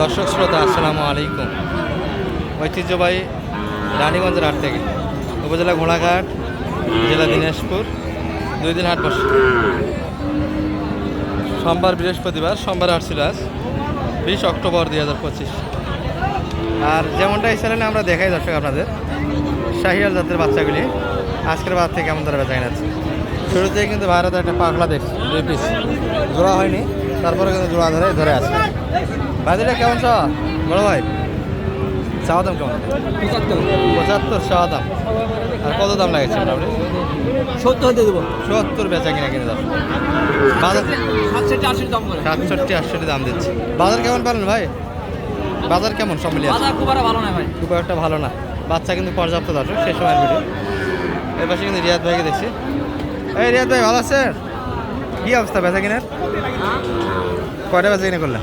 দর্শক শ্রোতা, আসসালামু আলাইকুম। ঐতিহ্যবাহী রানীগঞ্জের হাট থেকে উপজেলা ঘোড়াঘাট জেলা দিনাজপুর, দুই দিন হাট বসে। সোমবার বৃহস্পতিবার, সোমবার হাট ছিল আজ, বিশ অক্টোবর দুই হাজার পঁচিশ। আর যেমনটা এই চ্যানেলে আমরা দেখাই দর্শক আপনাদের শাহিয়াল জাতের বাচ্চাগুলি, আজকের বাদ থেকে তারা বেচা যাচ্ছে শুরুতে কিন্তু ভারতে একটা পাগলা দেখছি, দুই পিস জোড়া হয়নি, তারপরে কিন্তু জোড়া ধরে ধরে আছে। বাজারটা কেমন চাওয়া বড় ভাই। চাওয়া দাম কেমন? পঁচাত্তর চাওয়া দাম। আর কত দাম লাগেছে মোটামুটি সত্তর হতে দেবো। সত্তর বেচা কিনা কিনে দাম। বাজার সাতষট্টি আশির দাম করে। সাতষট্টি আটষট্টি দাম দিচ্ছে। বাজার কেমন পারেন ভাই? বাজার কেমন সব মিলিয়ে? বাজার খুব একটা ভালো নয় ভাই। খুব একটা ভালো না। বাচ্চা কিন্তু পর্যাপ্ত দর্শক শেষ সময়ের ভিডিও। এর পাশে কিন্তু রিয়াদ ভাইকে দেখছি। এই রিয়াদ ভাই ভালো আছেন? কি অবস্থা বেচা কিনার? কয়টা বেচা কিনে করলেন?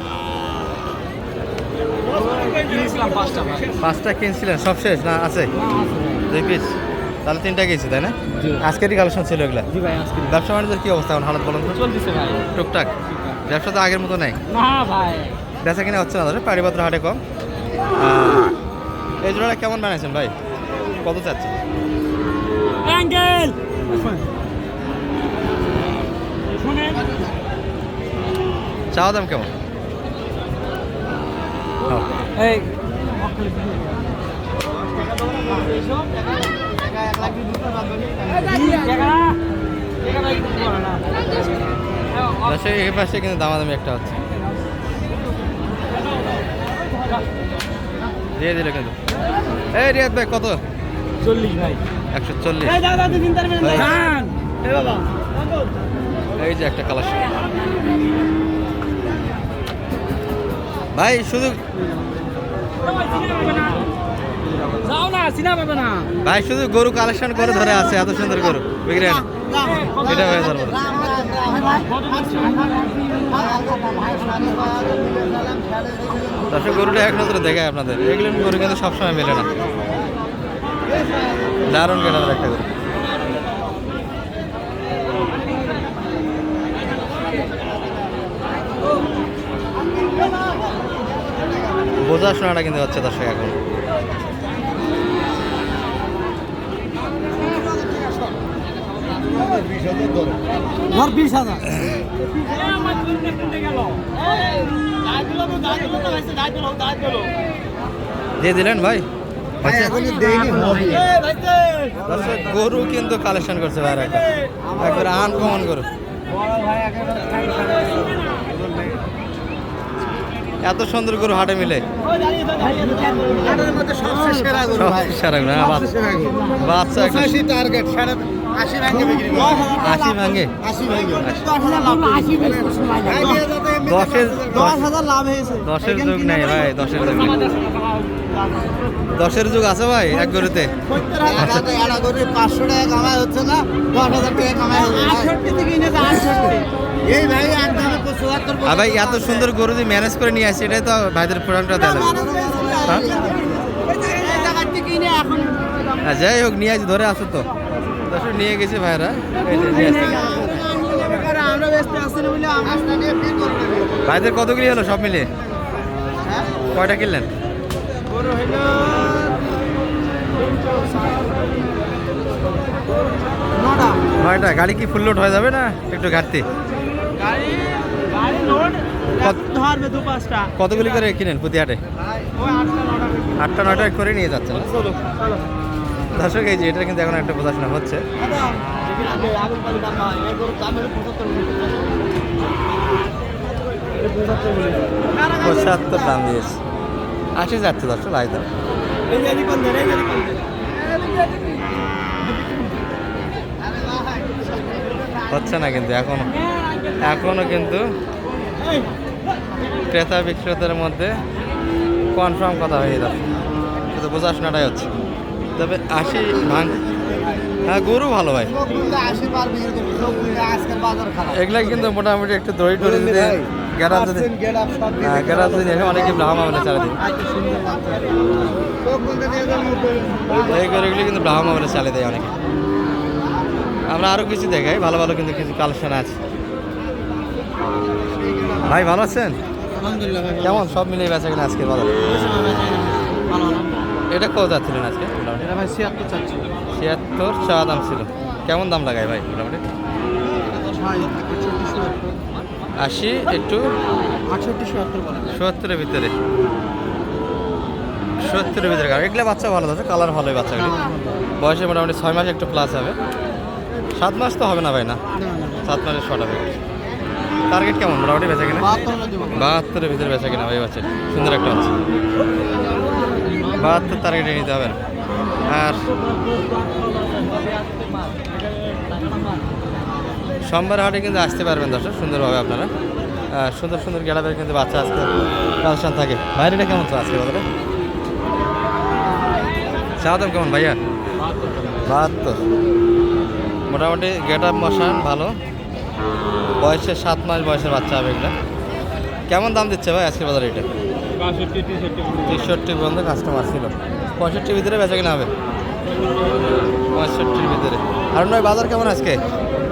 পাঁচটা। কিনছিলেন সব শেষ? না আছে। দুই পিস তাহলে তিনটা গেছি তাই না? আজকেরই কালেকশন ছিল এগুলা? জি ভাই আজকে ব্যবসা বাণিজ্যের কি অবস্থা এখন হালত বলুন টুকটাক। ব্যবসা তো আগের মতো নাই? না ভাই। বেচা কিনা হচ্ছে না ধরে পাড়িপত্র হাটে কম? এই জোড়াটা কেমন বানাইছেন ভাই? কত চাচ্ছেন? অ্যাঙ্গেল! চাওয়া দাম কেমন? এই। পাশে কিন্তু দামাদামি একটা হচ্ছে। দিয়ে দিল কিন্তু। এই রিয়াদ ভাই কত? চল্লিশ ভাই। একশো চল্লিশ। এই যে একটা কালার ভাই শুধু যাও না সিনা পাবে না। ভাই শুধু গরু কালেকশন করে ধরে আছে এত সুন্দর গরু। বুঝলেন এটা হয়ে যাবে। দর্শক গরুটা এক নজরে দেখায় আপনাদের। এগুলো গরু কিন্তু সবসময় মেলে না। দারুণ কেনার একটা গরু। বোঝাশোনাটা কিন্তু হচ্ছে দর্শক এখন। ঘর বিশ হাজার। দিয়ে দিলেন ভাই? আচ্ছা। গরু কিন্তু কালেকশন করছে ভাই একবার আনকমন গরু। এত সুন্দর গরু হাটে মিলে। সেরা গরু, হ্যাঁ, বাচ্চা- টার্গেট আশি ভাঙে দশের দশের যুগ নেই ভাই দশের যুগ দশের যুগ আছে ভাই এক গরুতে। পাঁচশো টাকা কামাই হচ্ছে না দশ হাজার টাকা কামাই হচ্ছে ভাই এত সুন্দর গরু যে ম্যানেজ করে নিয়ে আসছে এটাই তো ভাইদের প্রোডাক্টটা দেওয়া লাগবে হ্যাঁ? যাই হোক নিয়ে আসি ধরে আসো তো। দর্শক নিয়ে গেছে ভাইরা। ভাইদের কত কিলো হলো সব মিলে কয়টা কিনলেন? নয়টা। গাড়ি কি ফুল লোড হয়ে যাবে না একটু ঘাটতি? কতগুলি করে কিনেন প্রতি আটটা, নয়টা করে নিয়ে যাচ্ছেন। দর্শক, এই যে এটা কিন্তু এখন একটা বোঝাশোনা হচ্ছে। পঁচাত্তর দাম দিয়েছে। আশি যাচ্ছে দর্শক লাই দাম হচ্ছে না কিন্তু, এখনও এখনও কিন্তু ক্রেতা বিক্রেতার মধ্যে কনফার্ম কথা হয়ে যাচ্ছে। শুধু বোঝাশোনাটাই হচ্ছে। তবে আশি ভাঙ হ্যাঁ গরু ভালো ভাই। এগুলা কিন্তু মোটামুটি একটু দড়ি টড়ি দিতে যদি হ্যাঁ যদি অনেকে ব্রাহ্মা এই গরুগুলি কিন্তু ব্রাহ্মা চালিয়ে দেয় অনেকে। আমরা আরও কিছু দেখাই ভালো ভালো কিন্তু কিছু কালেকশন আছে। ভাই ভালো আছেন? কেমন? সব মিলিয়ে বেচা কিনা আজকে ভালো এটা কত যাচ্ছিলেন আজকে? মোটামুটি ভাই ছিয়াত্তর চাচ্ছি। ছিয়াত্তর চাওয়া দাম ছিল। কেমন দাম লাগায় ভাই মোটামুটি? আশি একটু? আটষট্টি সত্তরের ভিতরে। সত্তরের ভিতরে গাড়ি এগুলো বাচ্চা ভালো আছে কালার ভালোই বাচ্চাগুলি। বয়সে মোটামুটি ছয় মাস একটু প্লাস হবে। সাত মাস তো হবে না ভাই না? সাত মাসের শর্ট হবে। টার্গেট কেমন? মোটামুটি বেচা কিনা? বাহাত্তরের ভিতরে। বেচা কিনা ভাই বাচ্চা সুন্দর একটা হচ্ছে বাহাত্তর টার্গেটে নিতে হবে আর সোমবার হাটে কিন্তু আসতে পারবেন দর্শক, সুন্দরভাবে আপনারা। সুন্দর সুন্দর গেলাপের কিন্তু বাচ্চা আজকে কালেকশন থাকে। বাইরেটা কেমন তো আজকে বাজারে? চা কেমন ভাইয়া? বাহাত্তর। মোটামুটি গেট আপ মশান ভালো। বয়সে সাত মাস বয়সের বাচ্চা হবে এগুলো। কেমন দাম দিচ্ছে ভাই আজকে বাজারে এটা? তেষট্টি তেষট্টি পর্যন্ত কাস্টমার ছিল। পঁয়ষট্টির ভিতরে বেচা কিনা হবে? পঁয়ষট্টির ভিতরে। আর নয় বাজার কেমন আজকে?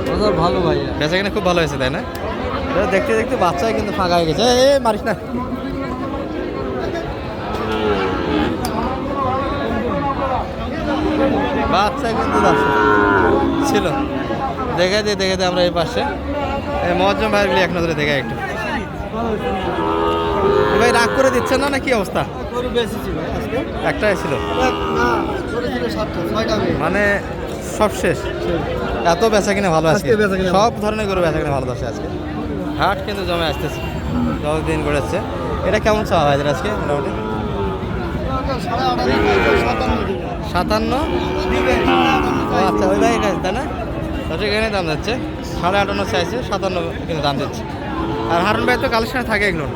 বাজার ভালো ভাই। বেচা কিনা খুব ভালো হয়েছে তাই না? দেখতে দেখতে বাচ্চাই কিন্তু ফাঁকা হয়ে গেছে। এ মারিস না। বাচ্চা কিন্তু ছিল। দেখে দিয়ে দেখে দিয়ে আমরা এই পাশে। এই মজ্জম ভাইগুলি এক নজরে দেখে একটু। রাগ করে দিচ্ছে না না কি অবস্থা? গরু বেশি ছিল একটাই ছিল? মানে সব শেষ? এত বেচা কিনে ভালো আজকে? সব ধরনের গরু বেচা কিনে ভালো দশে আজকে। হাট কিন্তু জমে আসতেছে দশ দিন করেছে এটা কেমন চাওয়া হয় আজকে মোটামুটি? সাতান্ন? আচ্ছা ওই ভাই কাছে তাই না? এখানে দাম যাচ্ছে। সাড়ে আটান্ন চাইছে সাতান্ন কিন্তু দাম দিচ্ছে আর হারুন ভাই তো কালেকশনে থাকে এগুলো।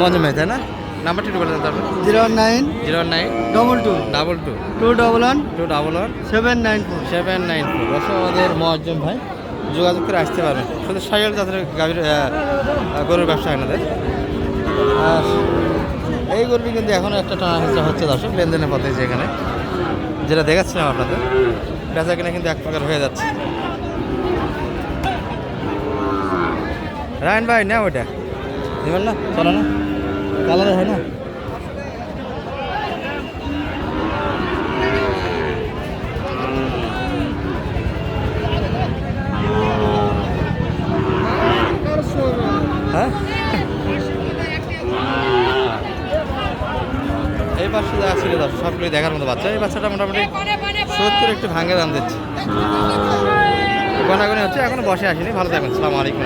মঞ্জুম ভাই তাই না? নাম্বারটি একটু বলে দেন তারপর zero nine zero nine double two double two. Two double one two double one seven nine four seven nine four. অবশ্য আমাদের মহাজন ভাই যোগাযোগ করে আসতে পারবেন। শুধু সাইকেল আহ, আহ, গরুর ব্যবসা এনাদের আর এই গরুটি কিন্তু এখনও একটা টানা হিসা হচ্ছে দর্শক লেনদেনের পথে যেখানে। যেটা দেখাচ্ছিলাম আপনাদের বেচা কিনা কিন্তু এক প্রকার হয়ে যাচ্ছে। রায়ন ভাই না ওইটা দেবেন না চলো না। কালারে হয় না? হ্যাঁ? এই পাশে যা ছিল দেখার মতো বাচ্চা। এই বাচ্চাটা মোটামুটি সত্তর একটু ভাঙে দাম দিচ্ছে। গনাগনি হচ্ছে এখনও বসে আসেনি। ভালো থাকবেন। সালাম আলাইকুম